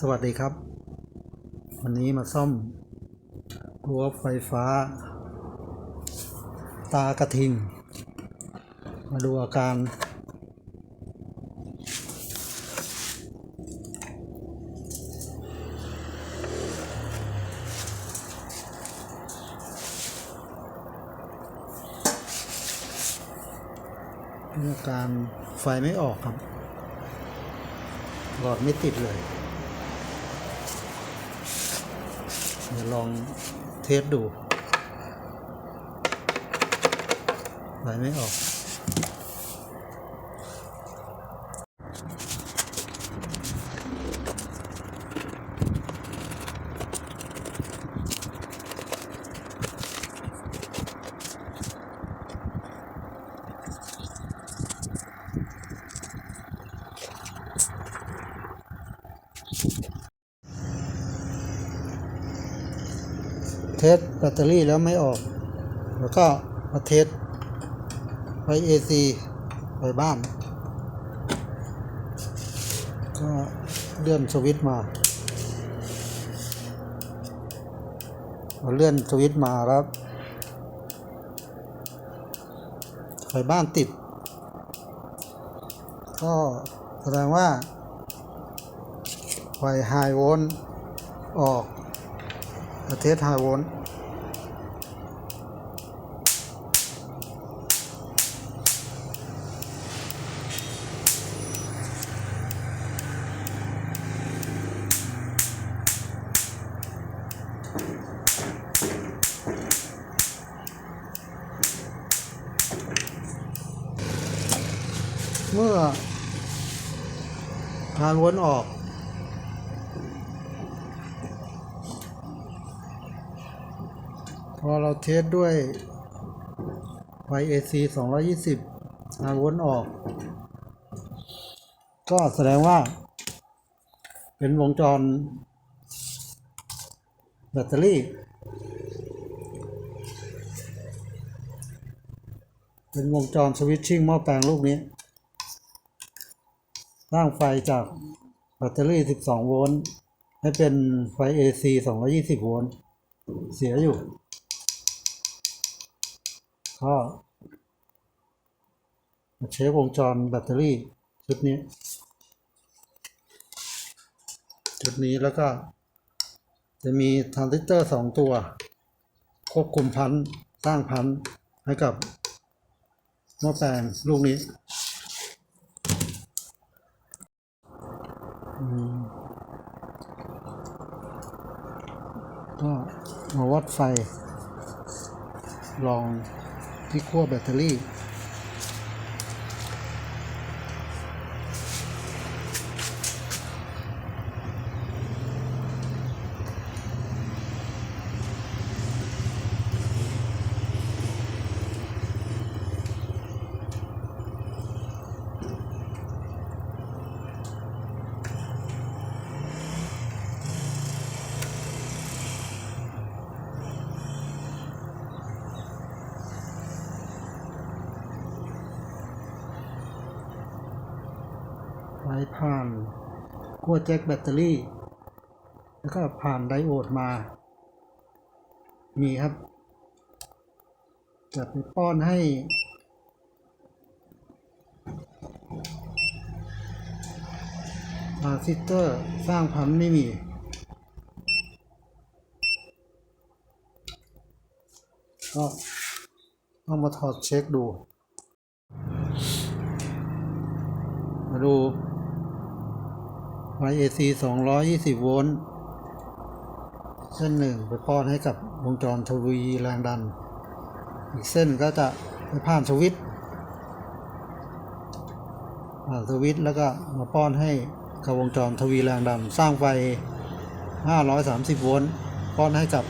สวัสดีครับ วันนี้มาซ่อมรั้วไฟฟ้า ตากระทิง มาดูอาการ อาการไฟไม่ออกครับหลอดไม่ติดเลย เดี๋ยวลองเทสดูไฟไม่ออก เทสแบตเตอรี่แล้วไม่ออก แล้วก็มาเทสไฟ AC ไฟบ้าน ก็เลื่อนสวิตช์มาเลื่อนสวิตช์มาแล้วไฟบ้านติด ก็แสดงว่าไฟไฮโวลต์ออก เทสไฮโวลต์เมื่อไฮโวลต์ออก พอ เทสด้วยไฟ AC 220 5โวลต์ออก ก็แสดงว่า เป็นวงจร แบตเตอรี่ เป็นวงจรสวิตชิ่งหม้อแปลงลูกนี้สร้างไฟจากแบตเตอรี่ 12 โวลต์ให้เป็นไฟ AC 220 โวลต์เสียอยู่ ก็มาเช็ควงจรแบตเตอรี่ชุดนี้ ชุดนี้แล้วก็ จะมีทรานซิสเตอร์สองตัว ควบคุมพันธ์สร้างพันธ์ให้กับหม้อแปลงลูกนี้ก็มาวัดไฟลอง ที่ขั้วแบตเตอรี่ แจ็คแบตเตอรี่ แล้วก็ผ่านไดโอดมา มีครับ จะไปป้อนให้ ทรานซิสเตอร์สร้างพันไม่มีก็เอามาถอดเช็คดู มาดู ไฟ AC 220 โวลต์เส้นหนึ่งไปป้อนให้กับวงจรทวีแรงดัน อีกเส้นก็จะไปผ่านสวิตผ่านสวิตแล้วก็มาป้อนให้กับวงจรทวีแรงดัน สร้างไฟ 530 โวลต์ป้อนให้กับ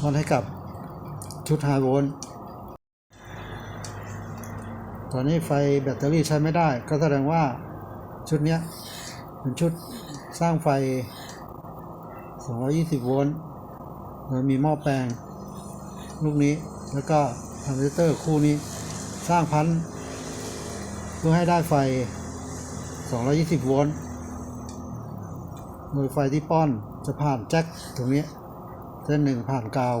ป้อนให้กับชุดไฮโวลต์ ตอนนี้ไฟแบตเตอรี่ใช้ไม่ได้ ก็แสดงว่าชุดนี้เป็นชุดสร้างไฟ 220 โวลต์โดยมีหม้อแปลงลูกนี้แล้วก็ทรานซิสเตอร์คู่นี้สร้างพันเพื่อให้ได้ไฟ 220 โวลต์โดยไฟที่ป้อนจะผ่านแจ็คตรงนี้เส้นหนึ่งผ่านกาว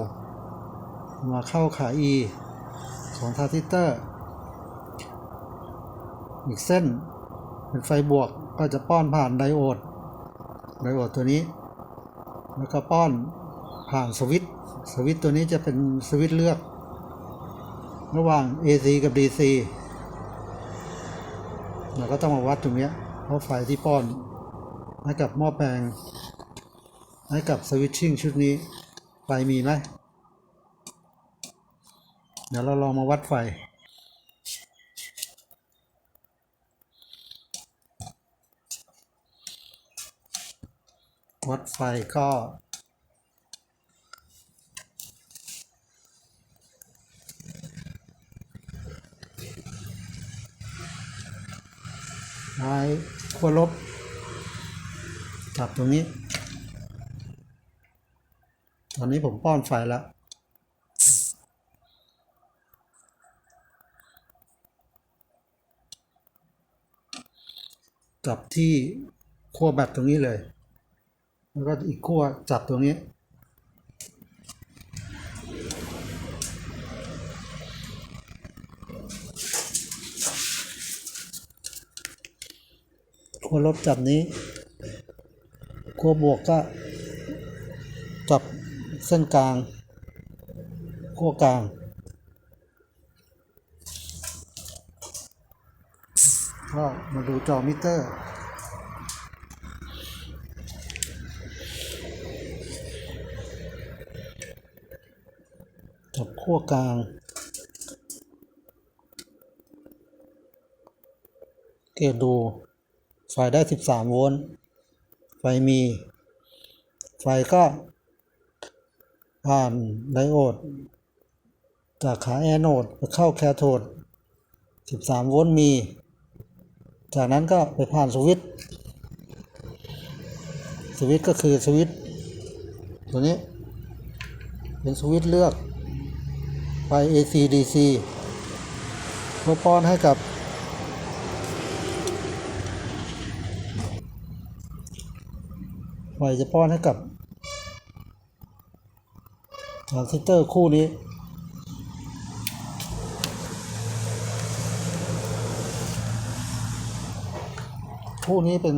มาเข้าขา E ของทรานซิสเตอร์ อีกเส้น เป็นไฟบวกก็จะป้อนผ่านไดโอด ไดโอดตัวนี้ แล้วก็ป้อนผ่านสวิตช์สวิตช์ตัวนี้จะเป็นสวิตช์เลือก ระหว่าง AC กับ DC เราก็ต้องมาวัดตรงนี้เพราะไฟที่ป้อนให้กับหม้อแปลงให้กับสวิตชิ่งชุดนี้ ไฟมีไหมเดี๋ยวเราลองมาวัดไฟ วัดไฟก็ไม้ขั้วลบจับตรงนี้ ตอนนี้ผมป้อนไฟแล้วจับที่ขั้วแบตตรงนี้เลย แล้วก็อีกขั้วจับตรงนี้ ขั้วลบจับนี้ขั้วบวกก็จับเส้นกลางขั้วกลางก็มาดูจอมิเตอร์ จับ ขั้วกลาง เกตดู ไฟได้ 13 โวลต์ ไฟมี ไฟก็ผ่านไดโอด จากขาแอนโอดไปเข้าแคโทด 13 โวลต์มี จากนั้นก็ไปผ่านสวิตช์สวิตช์ก็คือสวิตช์ตัวนี้เป็นสวิตช์เลือก ไฟ AC DC เพื่อป้อนให้กับไฟจะป้อนให้กับทรานซิสเตอร์คู่นี้คู่นี้เป็น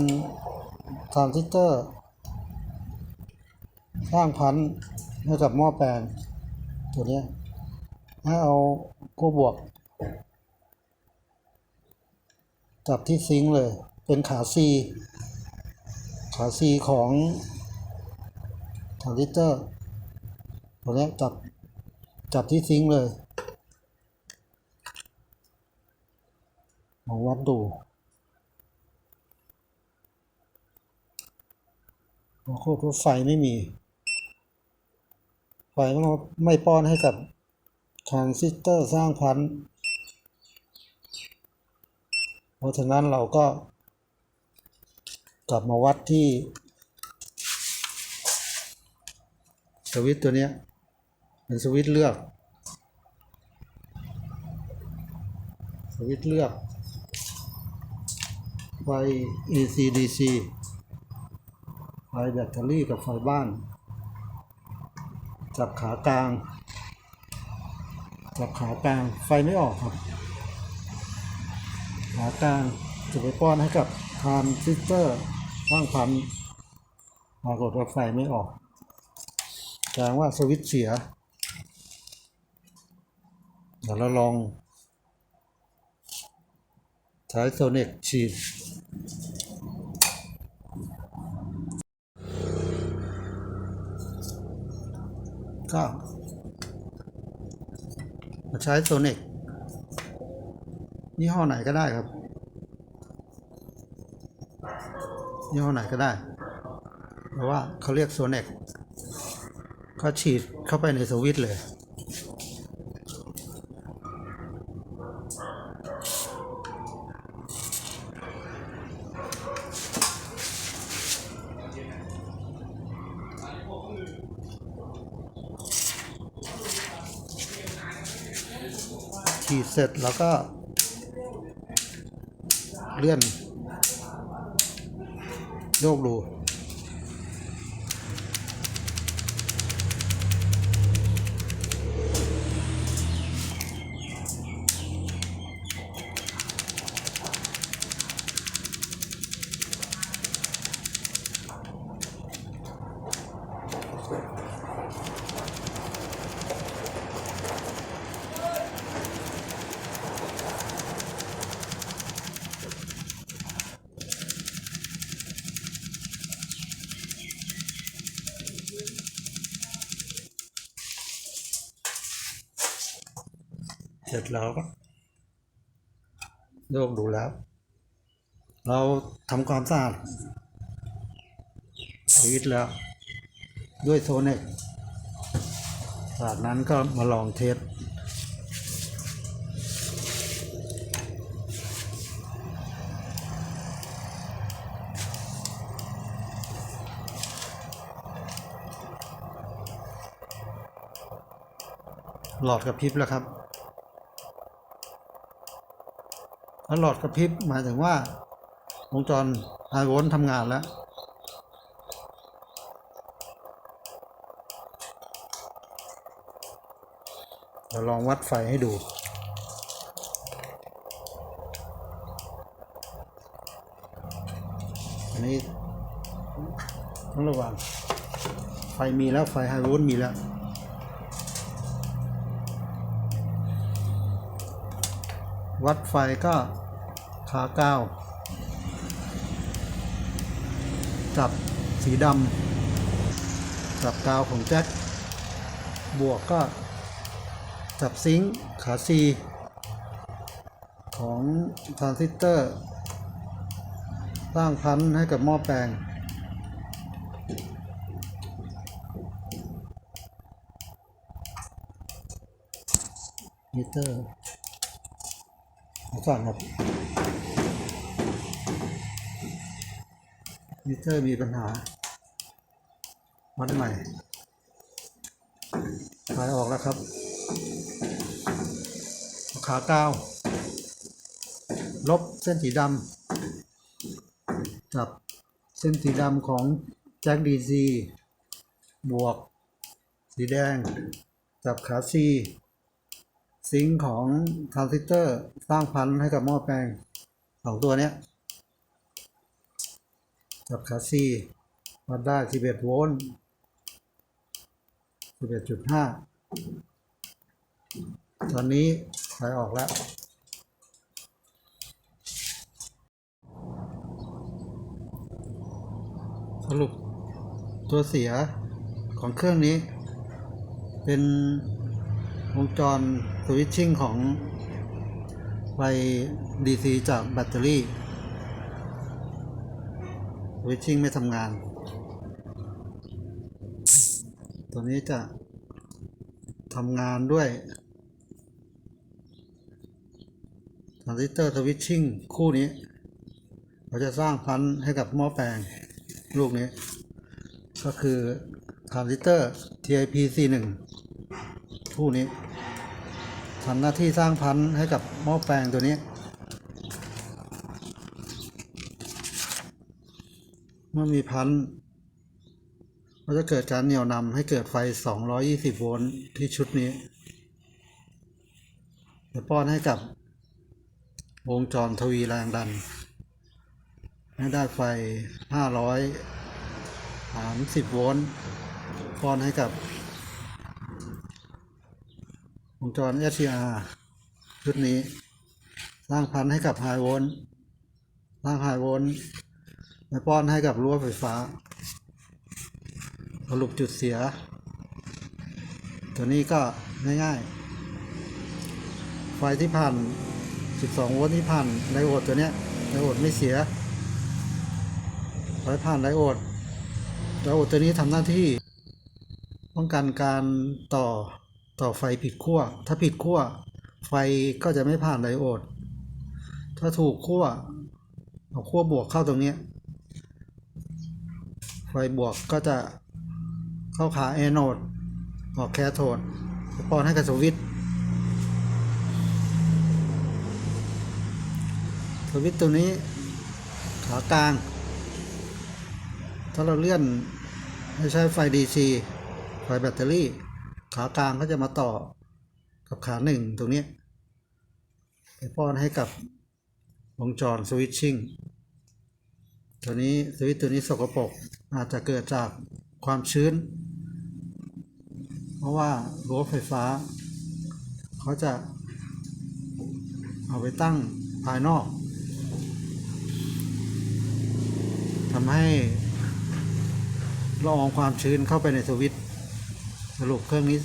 ทรานซิสเตอร์ สร้างพันธุ์ให้กับหม้อแปลงตัวนี้ ยให้เอาคู่บวก จับที่ซิงค์เลย เป็นขา C ขา C ของทานซิเตอร์ตัวนี้จับ จับที่ซิงค์เลยมาวัดดูปรากฏว่าไฟไม่มี ไฟมันไม่ป้อนให้กับ ทรานซิสเตอร์สร้างพันธุ์เพราะฉะนั้นเราก็ กลับมาวัดที่สวิตตัวเนี้ยเป็นสวิตเลือก สวิตเลือกไฟ AC DC ไฟแบตเตอรี่กับไฟบ้าน จับขากลาง จับขากลางไฟไม่ออกครับ ขากลางจะไปป้อนให้กับทานซิสเตอร์ว่างพันปรากฏว่าไฟไม่ออกแสดงว่าสวิตช์เสีย เดี๋ยวเราลองใช้โซเน็กฉีดก็ ใช้โซเนกยี่ห้อไหนก็ได้ครับ ยี่ห้อไหนก็ได้ เพราะว่าเขาเรียกโซเนกเขาฉีดเข้าไปในสวิตเลยีดเสร็จแล้วก็ เลื่อน โยกดู เสร็จแล้วก็โยกดูแล้ว เราทำความสะอาดสวิตแล้ว ด้วยโซเน็กจากนั้นก็มาลองเทสหลอดกระพริบแล้วครับ ถ้าหลอดกระพริบหมายถึงว่าวงจรไฮโวลต์ทำงานแล้วเราลองวัดไฟให้ดู อันนี้ต้องระวัง ไฟมีแล้วไฟไฮโวลต์มีแล้ววัดไฟก็ ขาเก้าจับสีดำจับกาวของแจ็คบวกก็จับซิงค์ขาซีของทรานซิสเตอร์สร้างพันธุ์ให้กับหม้อแปลง มิเตอร์เอาก่อนครับ มิเตอร์มีปัญหา วัดใหม่ขายออกแล้วครับ ขาเก้า ลบเส้นสีดำจับเส้นสีดำของแจ็คดีซีบวก สีแดงจับขาซีซิงของทรานซิสเตอร์สร้างพันธุ์ให้กับหม้อแปลงสองตัวเนี้ย จับขาซีวัดได้ 11 โวลต์ 11.5 ตอนนี้ไฟออกแล้ว สรุปตัวเสียของเครื่องนี้ เป็นวงจรสวิตชิ่งของไฟ DC จากแบตเตอรี่ วิตชิ่งไม่ทำงาน ตัวนี้จะทำงานด้วยทรานซิสเตอร์สวิตชิ่งคู่นี้ เราจะสร้างพันธุ์ให้กับหม้อแปลงลูกนี้ ก็คือทรานซิสเตอร์ TIP C1 คู่นี้ทำหน้าที่สร้างพันธุ์ให้กับหม้อแปลงตัวนี้ เมื่อมีพันธุ์ก็จะเกิดการเหนี่ยวนำให้เกิดไฟ 220 โวลต์ที่ชุดนี้จะป้อนให้กับวงจรทวีแรงดัน ให้ได้ไฟ 530 โวลต์ป้อนให้กับ วงจร SCR ชุดนี้ สร้างพันให้กับไฮโวลต์สร้างไฮโวลต์ ไปป้อนให้กับรั้วไฟฟ้า สรุปจุดเสีย ตัวนี้ก็ง่ายๆ ไฟที่ผ่าน 12 โวลต์ที่ผ่านไดโอดตัวเนี้ยไดโอดไม่เสีย ไฟผ่านไดโอดไดโอดตัวนี้ทำหน้าที่ป้องกันการต่อต่อไฟผิดขั้ว ถ้าผิดขั้ว ไฟก็จะไม่ผ่านไดโอด ถ้าถูกขั้วเอาขั้วบวกเข้าตรงเนี้ย ไฟบวกก็จะเข้าขาแอนโอดออกแคโทดปอนให้กับสวิตช์สวิตช์ตัวนี้ขากลาง ถ้าเราเลื่อนให้ใช้ไฟ DC ไฟแบตเตอรี่ ขากลางก็จะมาต่อกับขาหนึ่งตรงนี้ไปป้อนให้กับวงจรสวิตชิ่ง ตัวนี้สวิตตัวนี้สกปรกอาจจะเกิดจากความชื้น เพราะว่ารั้วไฟฟ้า เขาจะเอาไปตั้งภายนอกทำให้ละอองความชื้นเข้าไปในสวิตสรุปเครื่องนี้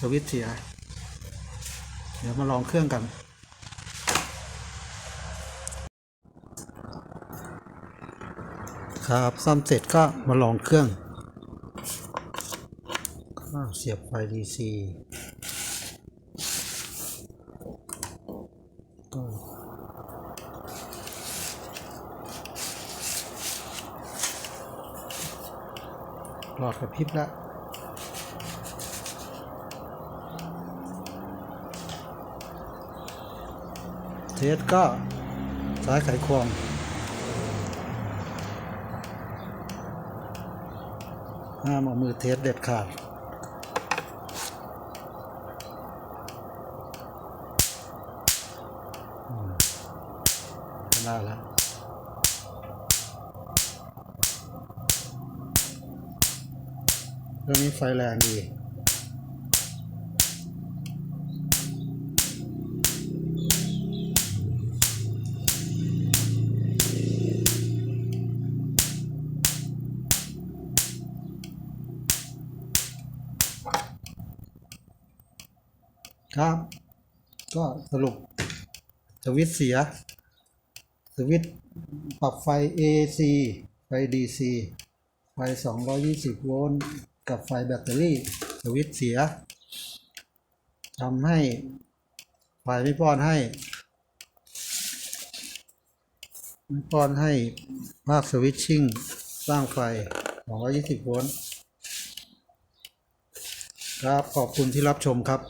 สวิตเสีย เดี๋ยวมาลองเครื่องกัน ครับ ซ่อมเสร็จก็มาลองเครื่องเสียบไฟ DC ก็หลอดกระพริบแล้วเทสก็ซ้ายไขควง ห้ามเอามือเทสเด็ดขาดได้แล้วเรื่องนี้ไฟแรงดี ครับ ก็สรุปสวิตช์เสีย สวิตปรับไฟ AC ไฟ DC ไฟ 220 โวลต์ กับไฟแบตเตอรี่ สวิตช์เสียทำให้ไฟไม่ป้อนให้ ไม่ป้อนให้ภาคสวิตชิ่งสร้างไฟ 220 โวลต์ครับขอบคุณที่รับชมครับ